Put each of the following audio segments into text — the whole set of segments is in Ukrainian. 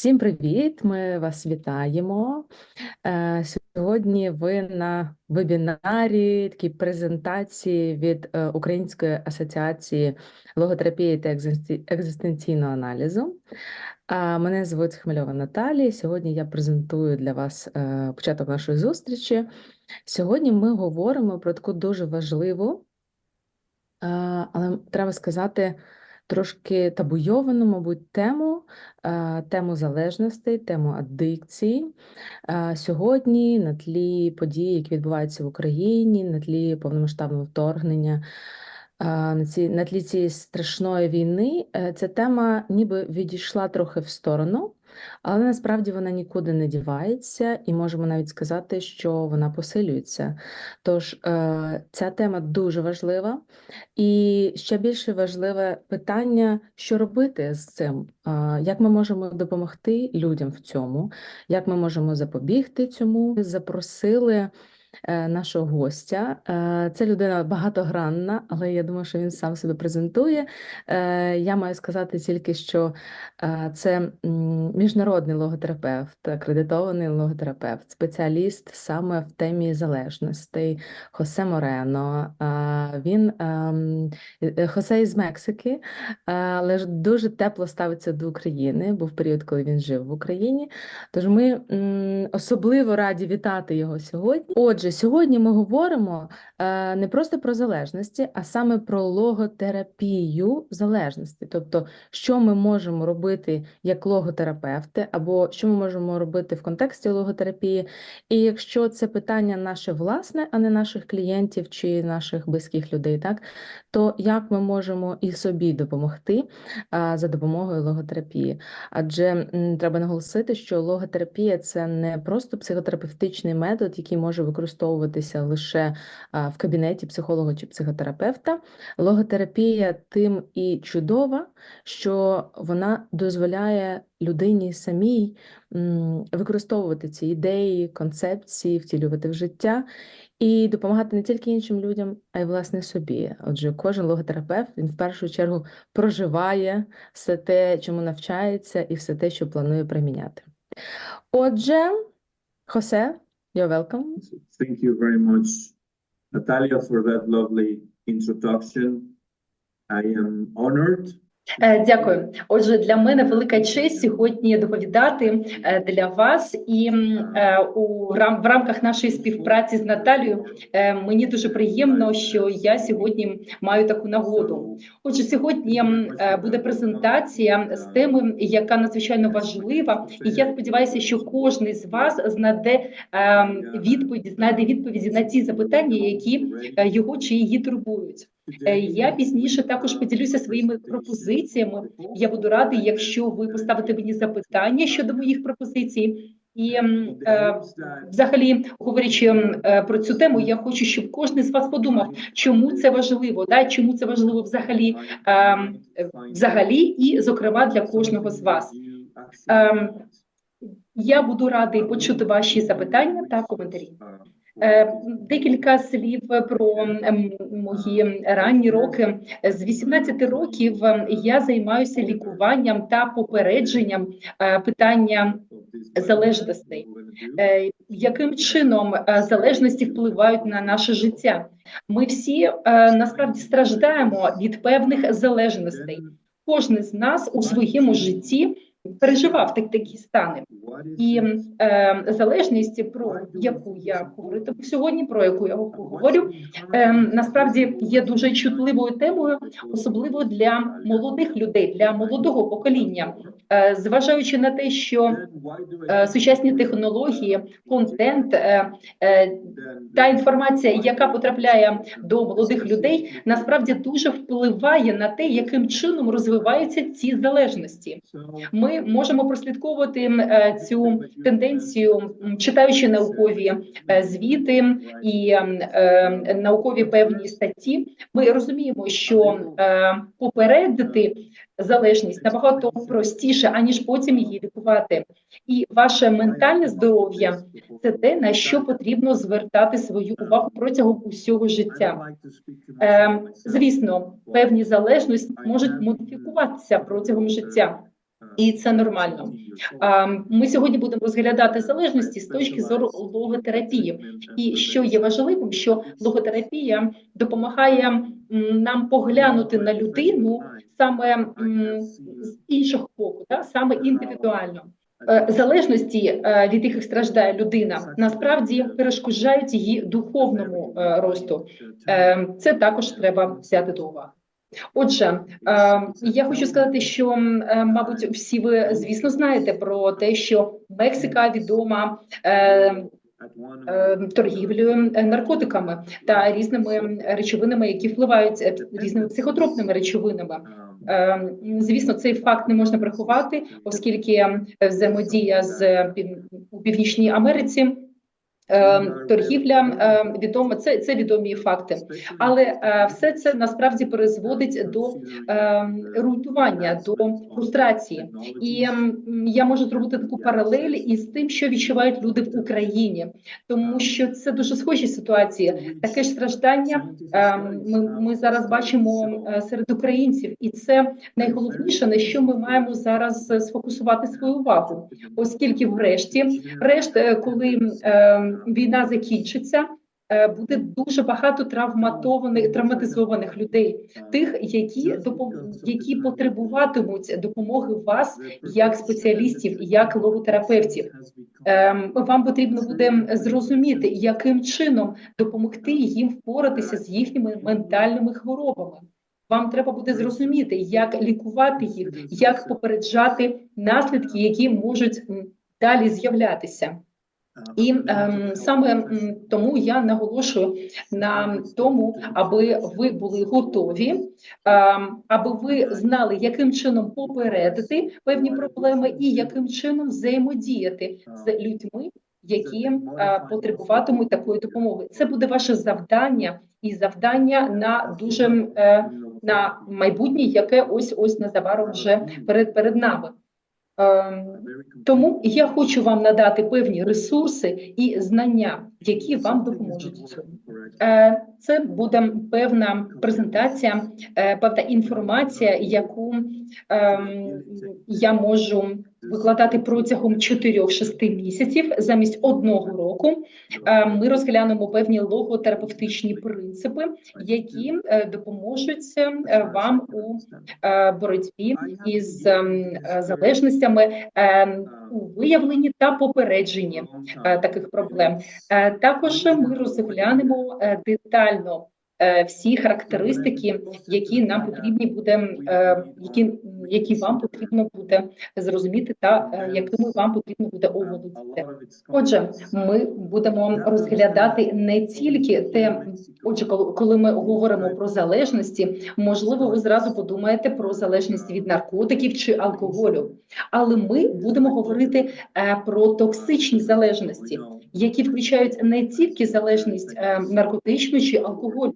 Всім привіт! Ми вас вітаємо. Е, Сьогодні ви на вебінарі, такій презентації від е, Української асоціації логотерапії та екзистенційного аналізу. Мене звуть Хмельова Наталія. Сьогодні я презентую для вас е, початок нашої зустрічі. Сьогодні ми говоримо про таку дуже важливу, але треба сказати, трошки табуйовану, мабуть, тему, е, тему залежностей, тему аддикції. Е, Сьогодні на тлі подій, які відбуваються в Україні, на тлі повномасштабного вторгнення, е, на ці, на тлі цієї страшної війни, ця тема ніби відійшла трохи в сторону, але насправді вона нікуди не дівається, і можемо навіть сказати, що вона посилюється. Тож е, ця тема дуже важлива. І ще більше важливе питання, що робити з цим, як ми можемо допомогти людям в цьому, як ми можемо запобігти цьому. Запросили е, нашого гостя. Е, Це людина багатогранна, але я думаю, що він сам себе презентує. Е, Я маю сказати тільки, що е, це міжнародний логотерапевт, акредитований логотерапевт, спеціаліст саме в темі залежностей. Хосе Морено. Він ем, е, Хосе із Мексики, е, але ж дуже тепло ставиться до України. Був період, коли він жив в Україні. Тож ми особливо раді вітати його сьогодні. Отже, сьогодні ми говоримо е, не просто про залежності, а саме про логотерапію залежності. Тобто, що ми можемо робити як логотерапевти, або що ми можемо робити в контексті логотерапії. І якщо це питання наше власне, а не наших клієнтів чи наших близьких людей, так то як ми можемо і собі допомогти а, за допомогою логотерапії? Адже треба наголосити, що логотерапія це не просто психотерапевтичний метод, який може використовуватися лише в кабінеті психолога чи психотерапевта. Логотерапія тим і чудова, що вона дозволяє людині самій використовувати ці ідеї, концепції, втілювати в життя і допомагати не тільки іншим людям, а й власне собі. Отже, кожен логотерапевт він в першу чергу проживає все те, чому навчається, і все те, що планує приміняти. Отже, Хосе, you're welcome. Thank you very much, Natalia, for that lovely introduction. I am honored Дякую. Отже, для мене велика честь сьогодні доповідати е, для вас, і е, у в рамках нашої співпраці з Наталією е, мені дуже приємно, що я сьогодні маю таку нагоду. Отже, сьогодні е, буде презентація з теми, яка надзвичайно важлива, і я сподіваюся, що кожен з вас знайде е, відповіді, знайде відповіді на ті запитання, які е, його чи її турбують. Е, Я пізніше також поділюся своїми пропозиціями. Я буду радий, якщо ви поставите мені запитання щодо моїх пропозицій. І е, взагалі, говорячи е, про цю тему, я хочу, щоб кожен з вас подумав, чому це важливо, да? чому це важливо взагалі, е, взагалі, і зокрема для кожного з вас. Ем, Я буду радий почути ваші запитання та коментарі. Е, Декілька слів про мої ранні роки. З 18 років ем, я займаюся лікуванням та попередженням е, питання залежностей. Е, Яким чином е, залежності впливають на наше життя? Ми всі е, насправді страждаємо від певних залежностей. Кожен з нас у своєму житті переживав так- такі стани. І е, залежність, про яку я говоритиму сьогодні, про яку я говорю, е, насправді є дуже чутливою темою, особливо для молодих людей, для молодого покоління, е, зважаючи на те, що е, сучасні технології, контент, е, е, та інформація, яка потрапляє до молодих людей, насправді дуже впливає на те, яким чином розвиваються ці залежності. Ми можемо прослідковувати е, цю тенденцію, читаючи наукові е, звіти і е, наукові певні статті. Ми розуміємо, що попередити залежність набагато простіше, аніж потім її лікувати. І ваше ментальне здоров'я це те, на що потрібно звертати свою увагу протягом усього життя. Е, звісно, певні залежності можуть модифікуватися протягом життя. І це нормально. Ми сьогодні будемо розглядати залежності з точки зору логотерапії. І що є важливим, що логотерапія допомагає нам поглянути на людину саме з іншого боку, да, саме індивідуально. Е, Залежності, е, від яких страждає людина, насправді перешкоджають її духовному е, росту. Е, Це також треба взяти до уваги. Отже, е, я хочу сказати, що, е, мабуть, всі ви, звісно, знаєте про те, що Мексика відома е, торгівлею наркотиками та різними речовинами, які впливають різними психотропними речовинами. Звісно, цей факт не можна приховати, оскільки взаємодія з у Північній Америці. Е, Торгівля е, відома, це, це відомі факти, але е, все це насправді призводить до е, руйнування, до фрустрації. І я можу зробити таку паралель із тим, що відчувають люди в Україні, тому що це дуже схожі ситуації. Таке ж страждання ми, ми зараз бачимо е, серед українців, і це найголовніше, на що ми маємо зараз е, сфокусувати свою увагу, оскільки, врешті, решт, е, коли е, війна закінчиться. е, Буде дуже багато травматованих травматизованих людей, тих, які які потребуватимуть допомоги вас як спеціалістів, як логотерапевтів. Ем, Вам потрібно буде зрозуміти, яким чином допомогти їм впоратися з їхніми ментальними хворобами. Вам треба буде зрозуміти, як лікувати їх, як попереджати наслідки, які можуть далі з'являтися. І ем, саме тому я наголошую на тому, аби ви були готові, ем, аби ви знали, яким чином попередити певні проблеми і яким чином взаємодіяти з людьми, які е, потребуватимуть такої допомоги. Це буде ваше завдання і завдання на дуже е, на майбутнє, яке ось ось незабаром вже перед перед нами. Ем, тому я хочу вам надати певні ресурси і знання, які вам допоможуть. Е, Це буде певна презентація, е, певна інформація, яку ем, я можу викладати протягом 4-6 місяців замість одного року. Е, Ми розглянемо певні логотерапевтичні принципи, які е, допоможуть е, вам у боротьбі із залежностями у виявленні та попередженні таких проблем. Також ми розглянемо детально всі характеристики, які нам потрібні буде, які, які вам потрібно буде зрозуміти, та е, якими вам потрібно буде оволодіти. Отже, ми будемо розглядати не тільки те, отже, коли- ми говоримо про залежності, можливо, ви зразу подумаєте про залежність від наркотиків чи алкоголю, але ми будемо говорити е, про токсичні залежності, які включають не тільки залежність е, наркотичну чи алкоголю.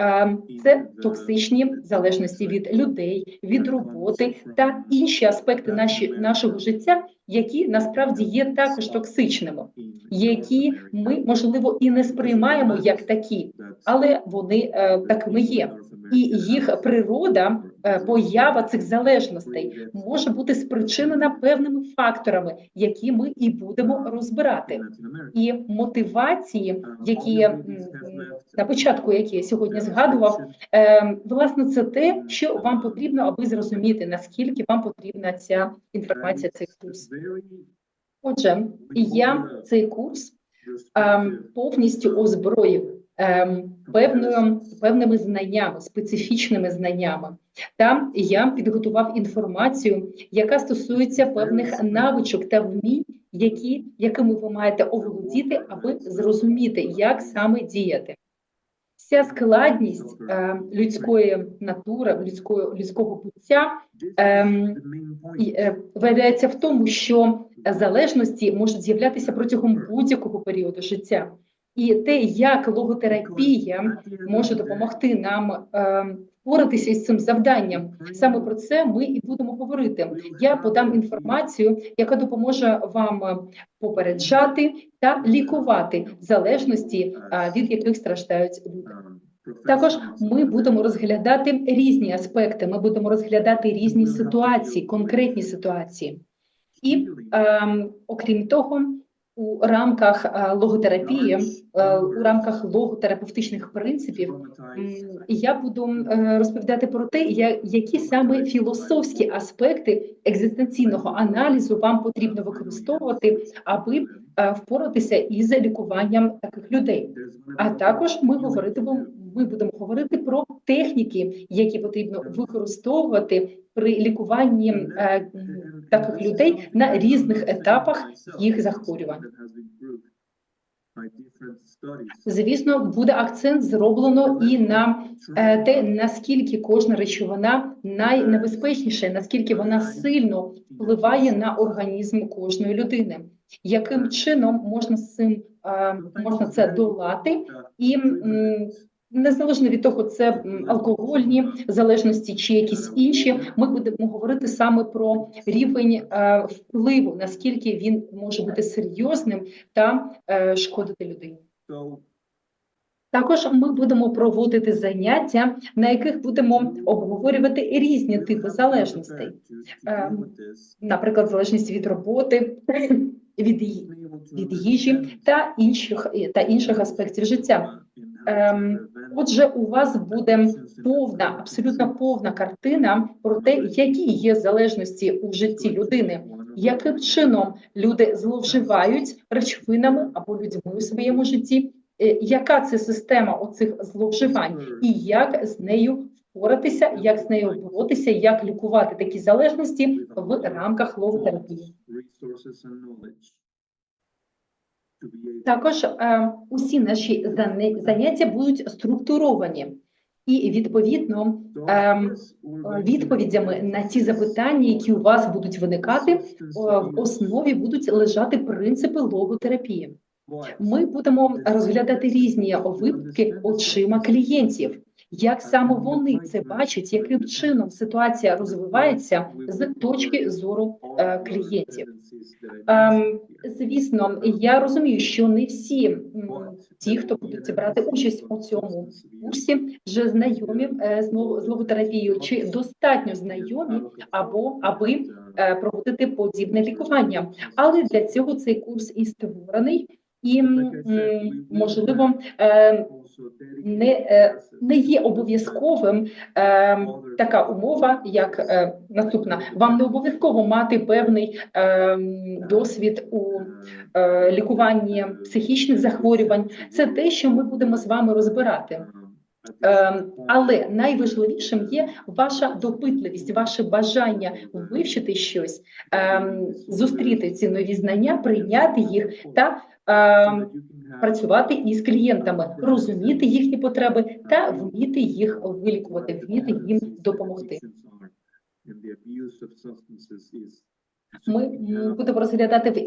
Е, Це токсичні залежності від людей, від роботи та інші аспекти нашого життя, які насправді є також токсичними, які ми можливо і не сприймаємо як такі, але вони е, такими є. І їх природа, е, поява цих залежностей може бути спричинена певними факторами, які ми і будемо розбирати. І мотивації, які на початку, які я сьогодні згадував, е, власне, це те, що вам потрібно, аби зрозуміти наскільки вам потрібна ця інформація, цей курс. Отже, я цей курс ем, повністю озброїв ем, певною певними знаннями, специфічними знаннями. Та я підготував інформацію, яка стосується певних навичок та вмінь, які, якими ви маєте оволодіти, аби зрозуміти, як саме діяти. Вся складність е, людської натури, людської, людського буття ем, і, е, виявляється в тому, що залежності можуть з'являтися протягом будь-якого періоду життя. І те, як логотерапія може допомогти нам е, впоратися із цим завданням, саме про це ми і будемо говорити. Я подам інформацію, яка допоможе вам е, попереджати та лікувати залежності, е, від яких страждають люди. Також ми будемо розглядати різні аспекти. Ми будемо розглядати різні ситуації, конкретні ситуації. І ем, окрім того, у рамках е, логотерапії, е, у рамках логотерапевтичних принципів, я буду е, розповідати про те, які саме філософські аспекти екзистенційного аналізу вам потрібно використовувати, аби впоратися із лікуванням таких людей. А також ми говоритимемо, ми будемо говорити про техніки, які потрібно використовувати при лікуванні е, таких людей на різних етапах їх захворювань. Звісно, буде акцент зроблено і на е, те, наскільки кожна речовина найнебезпечніша, наскільки вона сильно впливає на організм кожної людини. Яким чином можна з цим е, можна це долати? І незалежно від того, це алкогольні залежності чи якісь інші, ми будемо говорити саме про рівень е, впливу, наскільки він може бути серйозним та е, шкодити людині. Також ми будемо проводити заняття, на яких будемо обговорювати різні типи залежностей, Ем, наприклад, залежність від роботи, від, від їжі та інших та інших аспектів життя. Ем, Отже, у вас буде повна, абсолютно повна картина про те, які є залежності у житті людини, яким чином люди зловживають речовинами або людьми у своєму житті, е, яка це система оцих зловживань, і як з нею впоратися, як з нею боротися, як лікувати такі залежності в рамках логотерапії. Також е, усі наші заняття будуть структуровані, і відповідно ем, відповідями на ті запитання, які у вас будуть виникати, е, в основі будуть лежати принципи логотерапії. Ми будемо розглядати різні випадки очима клієнтів. Як саме вони це бачать, яким чином ситуація розвивається з точки зору е, клієнтів? Ем, Звісно, я розумію, що не всі ті, хто будуть брати участь у цьому курсі, вже знайомі е, з лого- логотерапією, чи достатньо знайомі або аби е, проводити подібне лікування. Але для цього цей курс і створений, і можливо е, не, е, не є обов'язковим е, така умова, як е, наступна. Вам не обов'язково мати певний е, досвід у е, лікуванні психічних захворювань. Це те, що ми будемо з вами розбирати. Е, але найважливішим є ваша допитливість, ваше бажання вивчити щось, е, зустріти ці нові знання, прийняти їх та е, працювати із клієнтами, розуміти їхні потреби та вміти їх вилікувати, вміти їм допомогти. Ми будемо розглядати в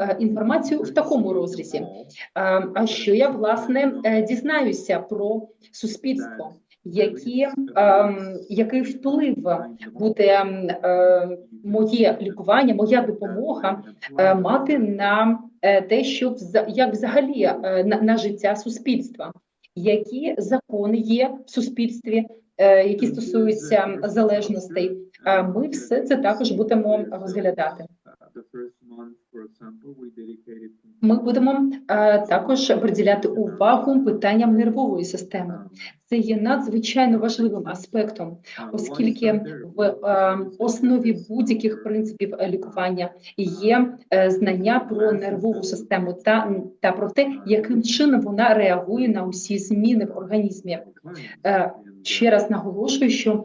е, інформацію в такому розрізі. А що я власне е, дізнаюся про суспільство, які, ем, який вплив буде е, моє лікування, моя допомога мати на те, що вза- як взагалі на, на життя суспільства, які закони є в суспільстві, які стосуються залежностей. Е, Ми все це також будемо розглядати. Ми будемо е, також приділяти увагу питанням нервової системи. Це є надзвичайно важливим аспектом, оскільки в е, основі будь-яких принципів лікування є е, знання про нервову систему та, та про те, яким чином вона реагує на усі зміни в організмі. Ще раз наголошую, що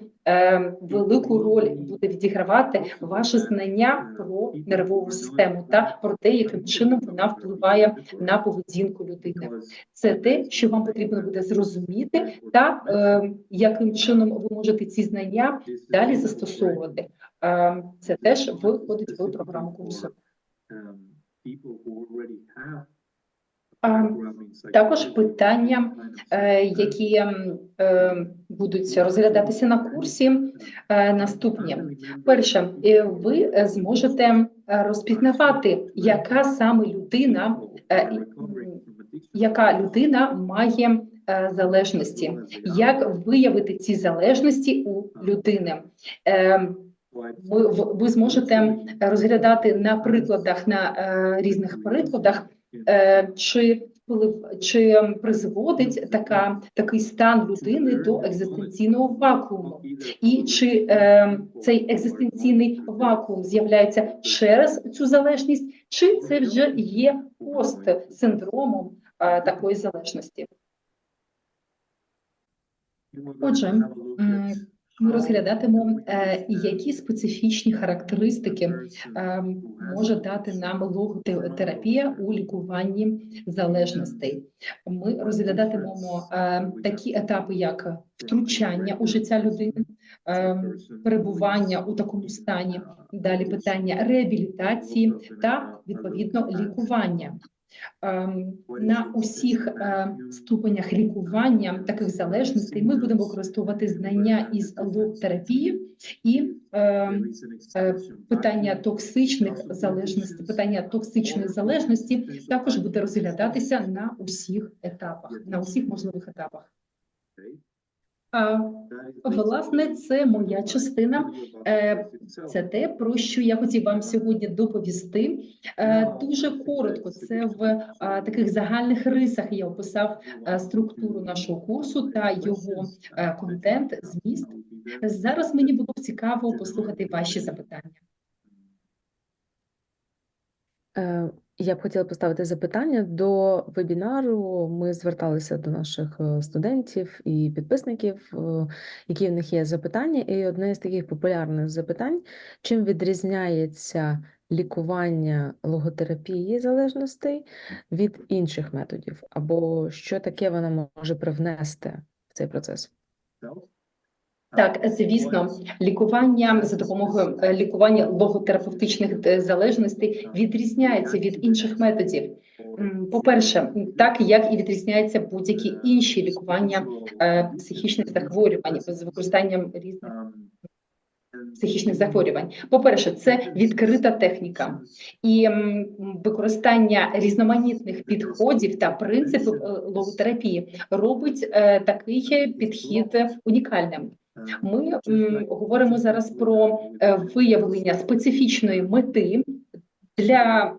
велику роль буде відігравати ваше знання про нервову систему та про те, яким чином вона впливає на поведінку людини. Це те, що вам потрібно буде зрозуміти, та е, яким чином ви можете ці знання далі застосовувати. Е, це теж виходить в програму курсу. Також питання, е, які е, будуть розглядатися на курсі, е, наступні. Перше, ви зможете розпізнавати, яка саме людина, яка людина має залежності. Як виявити ці залежності у людини? Ви, ви зможете розглядати на прикладах, на різних прикладах, чи вплив- чи призводить така, такий стан людини до екзистенційного вакууму, і чи е, цей екзистенційний вакуум з'являється через цю залежність, чи це вже є пост-синдромом е, такої залежності? Отже, Ми розглядатимемо, які специфічні характеристики е, може дати нам логотерапія у лікуванні залежностей. Ми розглядатимемо е, такі етапи, як втручання у життя людини, е, перебування у такому стані, далі питання реабілітації та відповідно лікування. Ем, На усіх е, ступенях лікування таких залежностей ми будемо використовувати знання із логотерапії і е, е, питання токсичних залежностей, питання токсичної залежності також буде розглядатися на усіх етапах, на усіх можливих етапах. Власне, це моя частина. Е, Це те, про що я хотів вам сьогодні доповісти. Е, Дуже коротко, це в е, таких загальних рисах я описав е, структуру нашого курсу та його е, контент, зміст. Зараз мені було б цікаво послухати ваші запитання. Я б хотіла поставити запитання до вебінару. Ми зверталися до наших е, студентів і підписників, е, які в них є запитання. І одне з таких популярних запитань: чим відрізняється лікування логотерапії залежностей від інших методів, або що таке вона може привнести в цей процес? Так, звісно, лікування за допомогою е, лікування логотерапевтичних е, залежностей відрізняється від інших методів. По-перше, так як і відрізняються будь-які інші лікування е, психічних захворювань з використанням різних психічних захворювань. По-перше, це відкрита техніка і використання різноманітних підходів та принципів логотерапії робить такий підхід унікальним. Ми м, говоримо зараз про е, виявлення специфічної мети для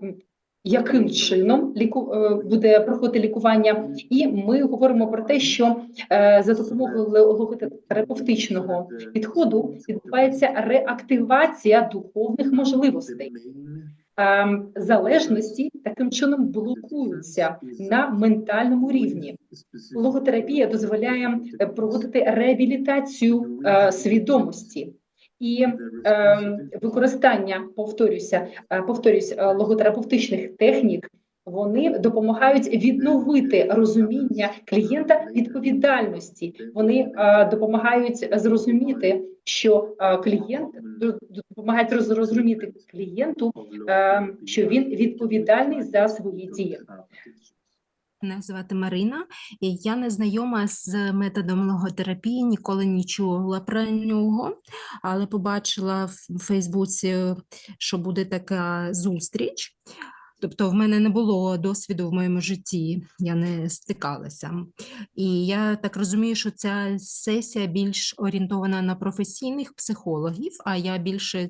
яким чином ліку е, буде проходити лікування, і ми говоримо про те, що е, за допомогою логотерапевтичного підходу відбувається реактивація духовних можливостей. Ем, Залежності таким чином блокуються на ментальному рівні. Логотерапія дозволяє е, проводити реабілітацію е, свідомості і е, використання, повторюся, е, повторюсь, логотерапевтичних технік. Вони допомагають відновити розуміння клієнта відповідальності. Вони е, допомагають зрозуміти, що е, клієнт допомагають роз- розуміти клієнту, е, що він відповідальний за свої дії. Мене звати Марина, і я не знайома з методом логотерапії, ніколи не чула про нього, але побачила в Фейсбуці, що буде така зустріч. Тобто в мене не було досвіду в моєму житті, я не стикалася. І я так розумію, що ця сесія більш орієнтована на професійних психологів, а я більше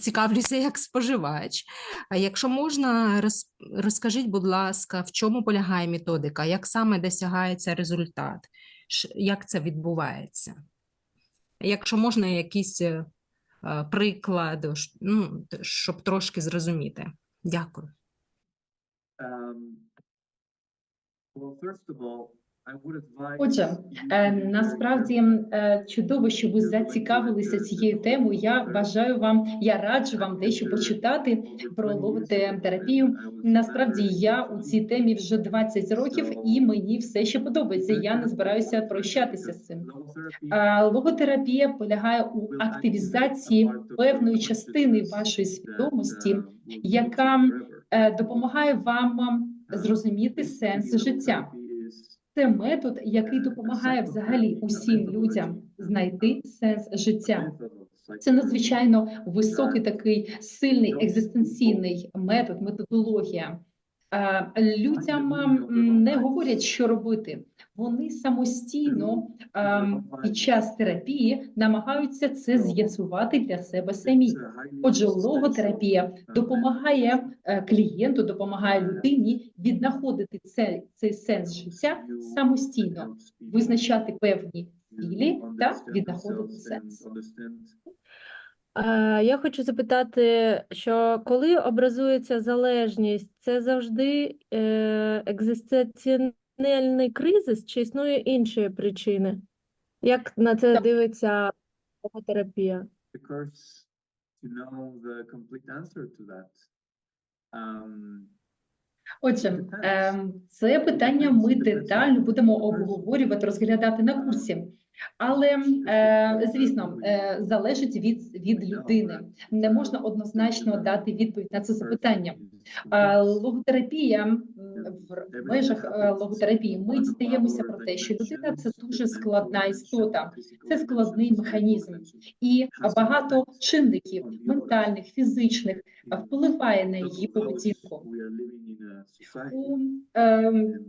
цікавлюся як споживач. А якщо можна, роз, розкажіть, будь ласка, в чому полягає методика, як саме досягається результат, як це відбувається? Якщо можна, якийсь е, приклад, ш- ну, щоб трошки зрозуміти. Дякую. Отже, е, насправді е, чудово, що ви зацікавилися цією темою. Я бажаю вам, я раджу вам дещо почитати про логотерапію. Насправді я у цій темі вже 20 років, і мені все ще подобається. Я не збираюся прощатися з цим. Логотерапія полягає у активізації певної частини вашої свідомості, яка е, допомагає вам зрозуміти сенс життя. Це метод, який допомагає взагалі усім людям знайти сенс життя. Це надзвичайно високий такий сильний екзистенційний метод, методологія. Е, Людям не говорять, що робити. Вони самостійно ем, під час терапії намагаються це з'ясувати для себе самі. Отже, логотерапія допомагає е, клієнту, допомагає людині віднаходити цей, цей сенс життя самостійно, визначати певні цілі та віднаходити сенс. Е, Я хочу запитати, що коли образується залежність, це завжди екзистенціальний кризис чи існує інші причини? Як на це дивиться психотерапія? Because to know the complete answer to that. Um, Отже, ем, це питання ми детально будемо обговорювати, розглядати на курсі. Але, е, звісно, е, залежить від, від людини. Не можна однозначно дати відповідь на це запитання. А логотерапія в межах е, логотерапії ми дізнаємося про те, що людина це дуже складна істота, це складний механізм, і багато чинників ментальних, фізичних е, впливає на її поведінку. У ем, е,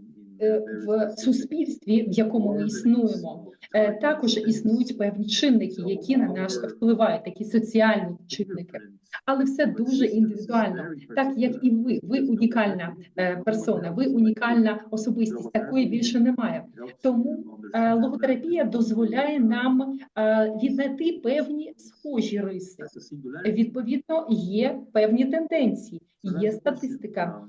в суспільстві, в якому ми існуємо, е, також існують певні чинники, які на нас впливають, такі соціальні чинники. Але все дуже індивідуально, так як і ви. Ви унікальна е, персона, ви унікальна особистість. Такої більше немає. Тому е, логотерапія дозволяє нам е, віднайти певні схожі риси. Відповідно, є певні тенденції, є статистика,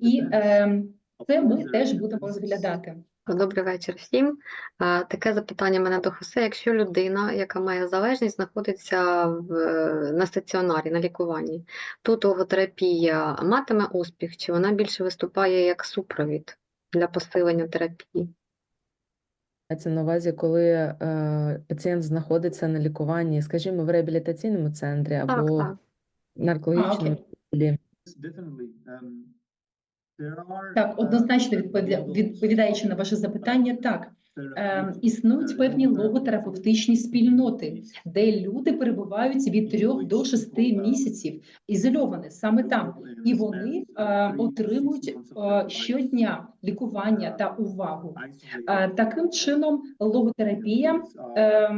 і е, це ми теж будемо розглядати. Добрий вечір всім. Таке запитання мене до Хосе. Якщо людина, яка має залежність, знаходиться в, на стаціонарі, на лікуванні, тут логотерапія матиме успіх, чи вона більше виступає як супровід для посилення терапії? Мається на увазі, коли е, пацієнт знаходиться на лікуванні, скажімо, в реабілітаційному центрі або так. наркологічному. Так, однозначно відповідя, відповідаючи на ваше запитання, так. Е, існують певні логотерапевтичні спільноти, де люди перебувають від 3 до 6 місяців ізольовані саме там, і вони е, отримують е, щодня лікування та увагу. Е, таким чином, логотерапія, е,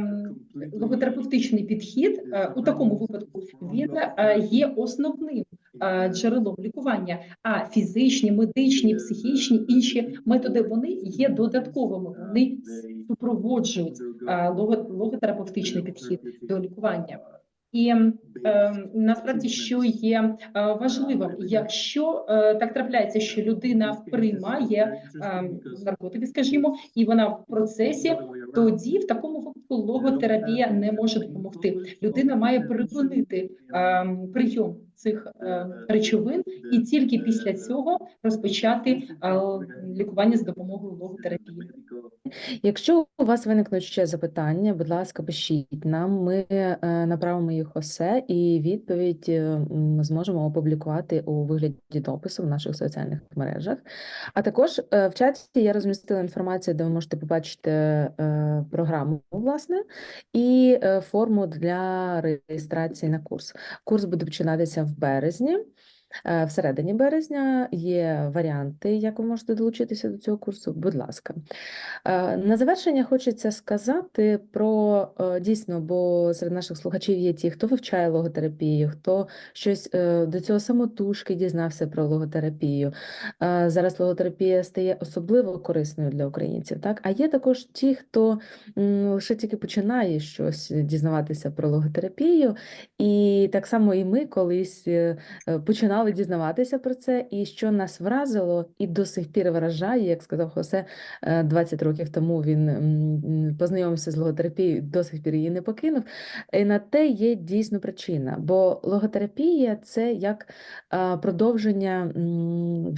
логотерапевтичний підхід е, у такому випадку він е, є основним джерелом лікування. А фізичні, медичні, психічні інші методи вони є додатковими. Вони супроводжують е, логотерапевтичний підхід до лікування. І е, насправді, що є е, важливим, якщо е, так трапляється, що людина приймає е, наркотики, скажімо, і вона в процесі, тоді в такому випадку логотерапія не може допомогти. Людина має припинити е, прийом цих е, речовин і тільки після цього розпочати е, лікування з допомогою логотерапії. Якщо у вас виникнуть ще запитання, будь ласка, пишіть нам. Ми е, направимо їх усе, і відповідь е, м, зможемо опублікувати у вигляді допису в наших соціальних мережах. А також е, в чаті я розмістила інформацію, де ви можете побачити е, програму, власне, і е, форму для реєстрації на курс. Курс буде починатися в березні. Е, Всередині березня є варіанти, як ви можете долучитися до цього курсу. Будь ласка. Е, На завершення хочеться сказати про е, дійсно, бо серед наших слухачів є ті, хто вивчає логотерапію, хто щось до цього самотужки дізнався про логотерапію. Зараз логотерапія стає особливо корисною для українців, так? А є також ті, хто лише тільки починає щось дізнаватися про логотерапію, і так само і ми колись е, починали дізнаватися про це, і що нас вразило, і до сих пір вражає, як сказав Хосе, е, 20 років тому він познайомився з логотерапією, до сих пір її не покинув. І на те є дійсно причина, бо логотерапія це як е, продовження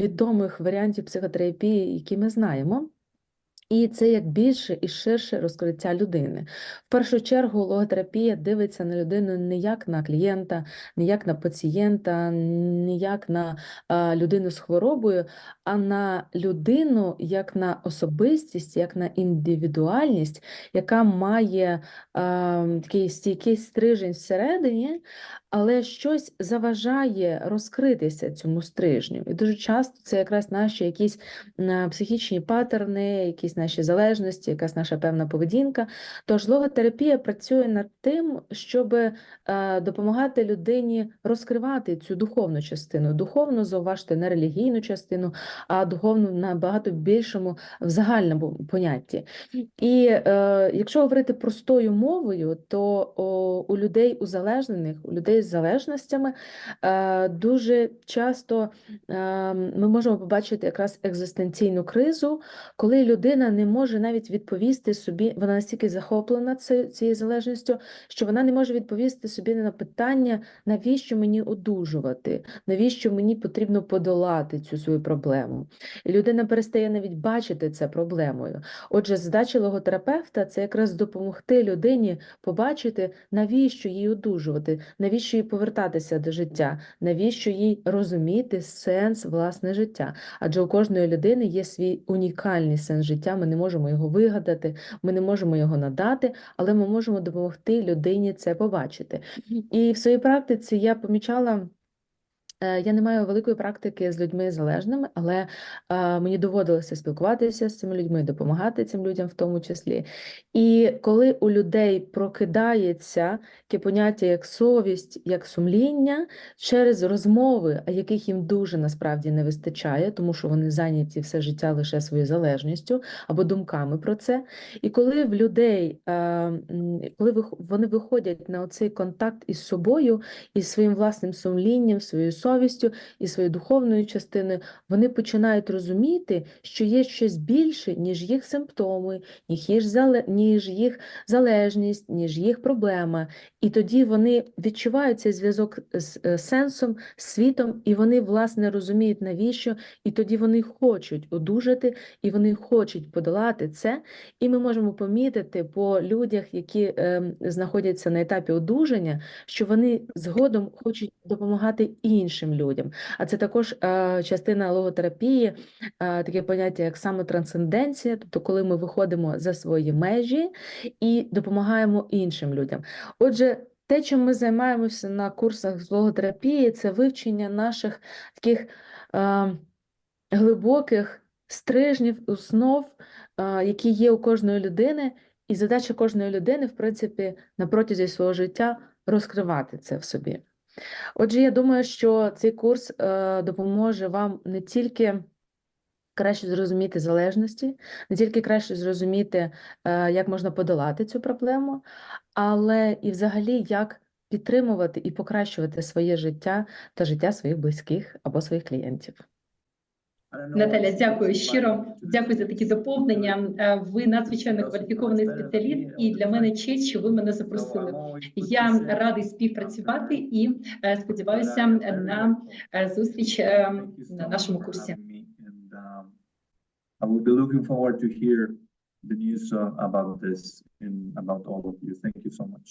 відомих варіантів психотерапії, які ми знаємо. І це як більше і ширше розкриття людини. В першу чергу логотерапія дивиться на людину не як на клієнта, не як на пацієнта, не як на людину з хворобою, а на людину як на особистість, як на індивідуальність, яка має а, такий стійкий стрижень всередині, але щось заважає розкритися цьому стрижню. І дуже часто це якраз наші якісь психічні паттерни, якісь наші залежності, якась наша певна поведінка. Тож логотерапія працює над тим, щоб е, допомагати людині розкривати цю духовну частину. Духовну, зауважте, не релігійну частину, а духовну набагато більшому в загальному понятті. І е, якщо говорити простою мовою, то о, у людей узалежнених, у людей з залежностями е, дуже часто е, ми можемо побачити якраз екзистенційну кризу, коли людина не може навіть відповісти собі, вона настільки захоплена цією залежністю, що вона не може відповісти собі на питання, навіщо мені одужувати, навіщо мені потрібно подолати цю свою проблему. І людина перестає навіть бачити це проблемою. Отже, задача логотерапевта це якраз допомогти людині побачити, навіщо їй одужувати, навіщо їй повертатися до життя, навіщо їй розуміти сенс власне життя. Адже у кожної людини є свій унікальний сенс життя. Ми не можемо його вигадати, ми не можемо його надати, але ми можемо допомогти людині це побачити. І в своїй практиці я помічала. Е, Я не маю великої практики з людьми залежними, але е, мені доводилося спілкуватися з цими людьми, допомагати цим людям в тому числі. І коли у людей прокидається таке поняття як совість, як сумління через розмови, яких їм дуже насправді не вистачає, тому що вони зайняті все життя лише своєю залежністю або думками про це. І коли в людей, е, коли вони виходять на оцей контакт із собою, із своїм власним сумлінням, своєю совістю і своєю духовною частиною, вони починають розуміти, що є щось більше, ніж їх симптоми, ніж їх, залежність, ніж їх проблема. І тоді вони відчувають цей зв'язок з е, сенсом, світом, і вони, власне, розуміють, навіщо, і тоді вони хочуть одужати, і вони хочуть подолати це. І ми можемо помітити по людях, які ем, знаходяться на етапі одужання, що вони згодом хочуть допомагати іншим людям. А це також е, частина логотерапії, е, таке поняття як самотрансценденція, тобто коли ми виходимо за свої межі і допомагаємо іншим людям. Отже, те, чим ми займаємося на курсах з логотерапії, це вивчення наших таких е, глибоких стрижнів, основ, е, які є у кожної людини, і задача кожної людини, в принципі, на протязі свого життя розкривати це в собі. Отже, я думаю, що цей курс е, допоможе вам не тільки краще зрозуміти залежності, не тільки краще зрозуміти, е, як можна подолати цю проблему, але і взагалі як підтримувати і покращувати своє життя та життя своїх близьких або своїх клієнтів. Наталя, дякую щиро. Дякую за такі доповнення. Е, Ви надзвичайно кваліфікований спеціаліст, і для мене честь, що ви мене запросили. Я радий співпрацювати і е, сподіваюся на е, зустріч на нашому курсі. I will be looking forward to hear the news uh, about this and about all of you. Thank you so much.